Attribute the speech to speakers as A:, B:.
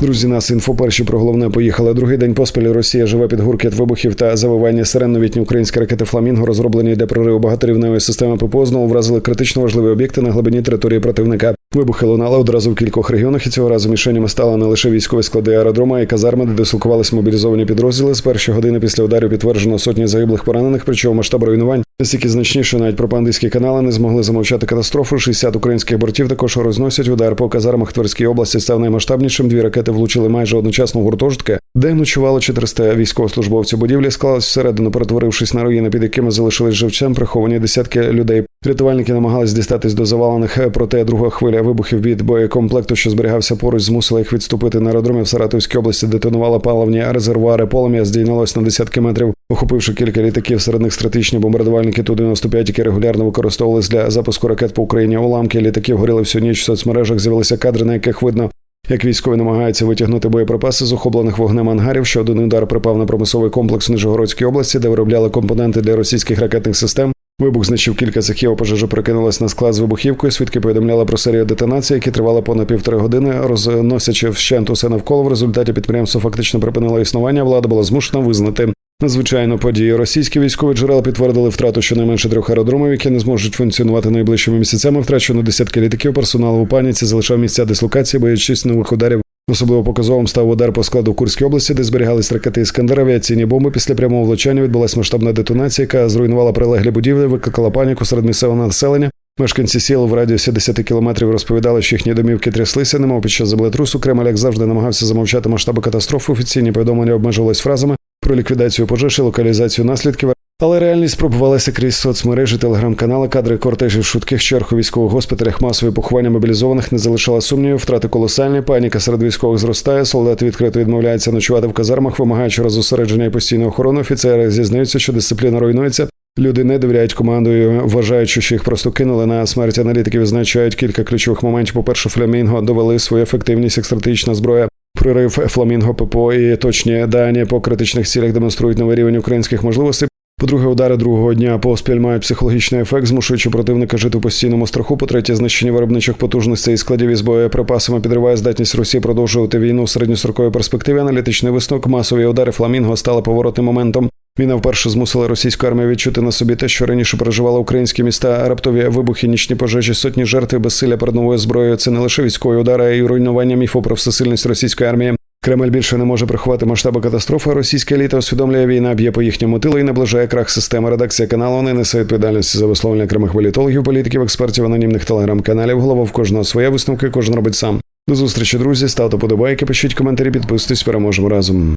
A: Друзі, нас інфоперші про головне поїхали. Другий день поспіль Росія живе під гуркіт вибухів та завивання сирен. Новітні українські ракети Фламінго розроблені для прориву багаторівневої системи ППО знову вразили критично важливі об'єкти на глибині території противника. Вибухи лунали одразу в кількох регіонах, і цього разу мішенями стали не лише військові склади аеродрома і казарми, де дислокувалися мобілізовані підрозділи. З першої години після ударів підтверджено сотні загиблих поранених, причому масштаб руйнувань настільки значні, що навіть пропагандистські канали не змогли замовчати катастрофу. 60 українських бортів також розносять удар по казармах Тверській області. Став наймасштабнішим. Дві ракети влучили майже одночасно в гуртожитки, де ночувало 400 військовослужбовців. Будівлі склалась всередину, перетворившись на руїни, під якими залишились живцем, приховані десятки людей. Рятувальники намагались дістатись до завалених, проте друга хвиля вибухів від боєкомплекту, що зберігався поруч, змусила їх відступити на аеродромі в Саратовській області. Детонували паливні резервуари. Полум'я здійнялось на десятки метрів, охопивши кілька літаків. Серед них стратегічні бомбардувальники Ту-95, які регулярно використовувались для запуску ракет по Україні. Уламки літаків горіли всю ніч. В соцмережах з'явилися кадри, на яких видно. Як військові намагаються витягнути боєприпаси з охоплених вогнем ангарів, що один удар припав на промисловий комплекс в Нижегородській області, де виробляли компоненти для російських ракетних систем. Вибух знищив кілька цехів, пожежа прокинулась на склад з вибухівкою. Свідки повідомляли про серію детонацій, які тривали понад півтори години, розносячи вщент усе навколо. В результаті підприємство фактично припинило існування. Влада була змушена визнати. Надзвичайно події російські військові джерела підтвердили втрату щонайменше трьох аеродромів, які не зможуть функціонувати найближчими місяцями. Втрачено десятки літаків. Персонал у паніці залишав місця дислокації, боячись нових ударів. Особливо показовим став удар по складу в Курській області, де зберігались ракети Іскандер, авіаційні бомби. Після прямого влучання відбулася масштабна детонація, яка зруйнувала прилеглі будівлі, викликала паніку серед місцевого населення. Мешканці сіл в радіусі 10 кілометрів розповідали, що їхні домівки тряслися, немов під час землетрусу. Кремль, як завжди, намагався замовчати масштаби катастрофи. Офіційні повідомлення обмежувались фразами про ліквідацію пожеж і локалізацію наслідків. Але реальність пробувалася крізь соцмережі, телеграм-канали, кадри кортежів, швидких черг у військових госпіталях, масові поховання мобілізованих не залишала сумнівів, втрати колосальні, паніка серед військових зростає. Солдати відкрито відмовляються ночувати в казармах, вимагаючи розосередження і постійної охорони. Офіцери зізнаються, що дисципліна руйнується. Люди не довіряють командою, вважаючи, що їх просто кинули на смерть. Аналітики визначають кілька ключових моментів. По перше, фламінго довели свою ефективність як стратегічна зброя. Прорив Фламінго ППО і точні дані по критичних цілях демонструють новий рівень українських можливостей. По-друге, удари другого дня поспіль мають психологічний ефект, змушуючи противника жити у постійному страху. По-третє, знищення виробничих потужностей і складів із боєприпасами підриває здатність Росії продовжувати війну в середньостроковій перспективі. Аналітичний висновок масові удари Фламінго стали поворотним моментом. Війна вперше змусила російську армію відчути на собі те, що раніше переживали українські міста. Раптові вибухи, нічні пожежі, сотні жертв, безсилля перед новою зброєю. Це не лише військові удари, а й руйнування міфу про всесильність російської армії. Кремль більше не може приховати масштаби катастрофи. Російська еліта усвідомлює війна, б'є по їхньому тилу і наближає крах системи. Редакція каналу не несе відповідальності за висловлення окремих політологів, політиків, експертів, анонімних телеграм-каналів. Голова в кожного своя висновки, кожен робить сам. До зустрічі, друзі. Ставте подобайки, пишіть коментарі, підписуйтесь, переможемо разом.